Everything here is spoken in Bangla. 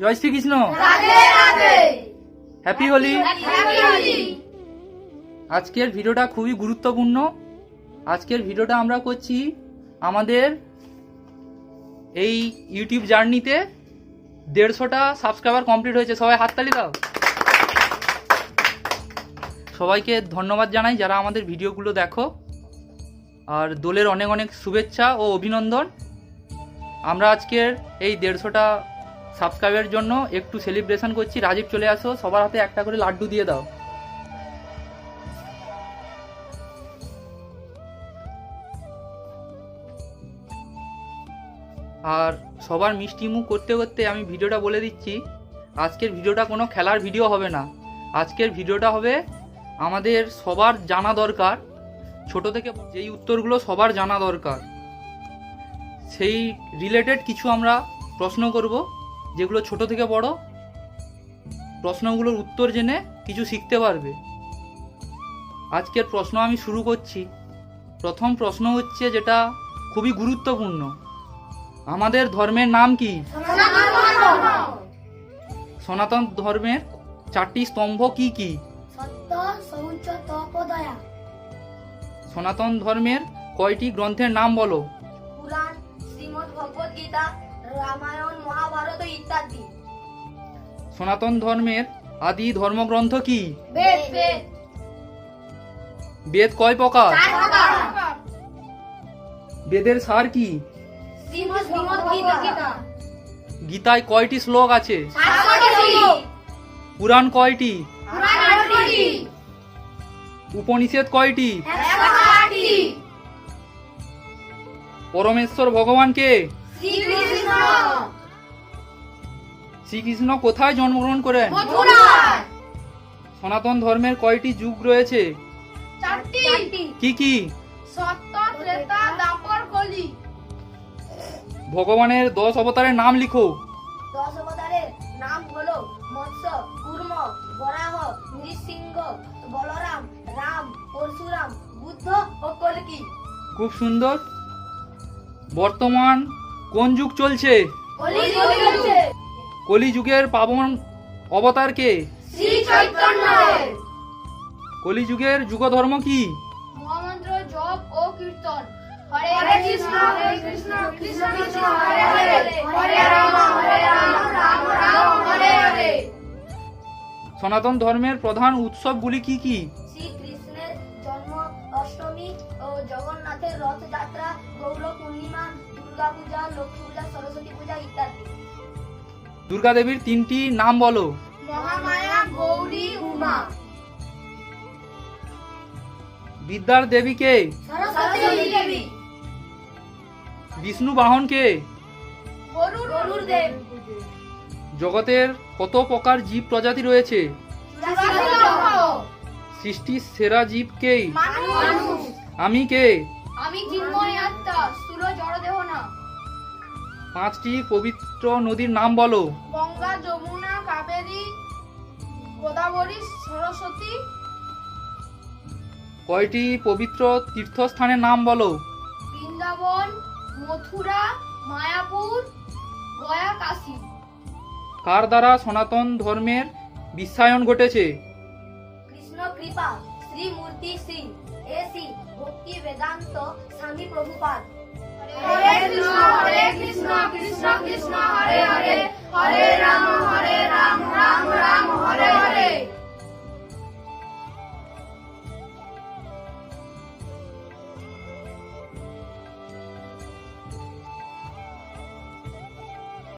জয় শ্রীকৃষ্ণ হ্যাপি হোলি আজকের ভিডিওটা খুবই গুরুত্বপূর্ণ। আজকের ভিডিওটা আমরা করছি আমাদের এই ইউটিউব জার্নিতে দেড়শোটা সাবস্ক্রাইবার কমপ্লিট হয়েছে। সবাই হাততালি দাও। সবাইকে ধন্যবাদ জানাই যারা আমাদের ভিডিওগুলো দেখো। আর দোলের অনেক অনেক শুভেচ্ছা ও অভিনন্দন। আমরা আজকের এই দেড়শোটা সাবস্ক্রাইবের জন্য একটু সেলিব্রেশন করছি। রাজীব, চলে আসো। সবার হাতে একটা করে লাড্ডু দিয়ে দাও। আর সবার মিষ্টি মুখ করতে করতে আমি ভিডিওটা বলে দিচ্ছি, আজকের ভিডিওটা কোনো খেলার ভিডিও হবে না। আজকের ভিডিওটা হবে আমাদের সবার জানা দরকার। ছোট থেকে যেই উত্তরগুলো সবার জানা দরকার, সেই রিলেটেড কিছু আমরা প্রশ্ন করব। যেগুলো ছোট থেকে বড় প্রশ্নগুলোর উত্তর জেনে কিছু শিখতে পারবে। আজকের প্রশ্ন আমি শুরু করছি। প্রথম প্রশ্ন হচ্ছে যেটা খুবই গুরুত্বপূর্ণ। আমাদের ধর্মের নাম কি? সনাতন ধর্মের চারটি স্তম্ভ কি কি? সনাতন ধর্মের কয়টি গ্রন্থের নাম বলো? রামায়ণ মহাভারত ইত্যাদি। সনাতন ধর্মের আদি ধর্মগ্রন্থ কি? বেদ বেদ। বেদ কয় প্রকার? বেদের সার কি? গীতায় কয়টি শ্লোক আছে? পুরাণ কয়টি? উপনিষেদ কয়টি? পরমেশ্বর ভগবানকে শ্রীকৃষ্ণ। কোথায় জন্মগ্রহণ করেন? সনাতন ধর্মের কয়টি যুগ রয়েছে? কি কি? সত্য ত্রেতা দাপর কলি। ভগবানের দশ অবতারের নাম লিখো। দশ অবতারের নাম হলো মৎস্য কুর্ম বরাহ নৃসিংহ বলরাম রাম পরশুরাম বুদ্ধ ও কলকি। খুব সুন্দর। বর্তমান কোন যুগ চলছে? কলিযুগের পাবন শ্রী চৈতন্য কলিযুগের যুগধর্ম কি? মহামন্ত্র জপ ও কীর্তন। হরে কৃষ্ণ হরে কৃষ্ণ কৃষ্ণ কৃষ্ণ হরে হরে। হরে রাম হরে রাম রাম রাম হরে হরে। সনাতন ধর্মের প্রধান উৎসবগুলি কি কি? শ্রীকৃষ্ণের জন্ম অষ্টমী ও জগন্নাথের রথযাত্রা গৌর পূর্ণিমা দুর্গা পূজা লক্ষ্মী পূজা সরস্বতী পূজা ইত্যাদি। দুর্গাদেবীর তিনটি নাম বলো। মহামায়া গৌরী উমা। বিদ্যার দেবীকে সরস্বতী দেবী। বিষ্ণু বাহনকে জগতের কত প্রকার জীব প্রজাতি রয়েছে? সৃষ্টির সেরা জীবকেই আমি কে? আমি চিন্ময় আত্মা স্থূল জড়দেহ না পাঁচটি পবিত্র নদীর নাম বলো। গঙ্গা যমুনা কাবেরী গোদাবরী সরস্বতী। কয়টি পবিত্র তীর্থস্থানের নাম বলো। বৃন্দাবন মথুরা মায়াপুর গয়া কাশী। কার দ্বারা সনাতন ধর্মের বিশ্বায়ন ঘটেছে? কৃষ্ণ কৃপা। শ্রী মূর্তি শ্রী এসি ভক্তি বেদান্ত স্বামী প্রভুপাদ হরে কৃষ্ণ হরে কৃষ্ণ কৃষ্ণ কৃষ্ণ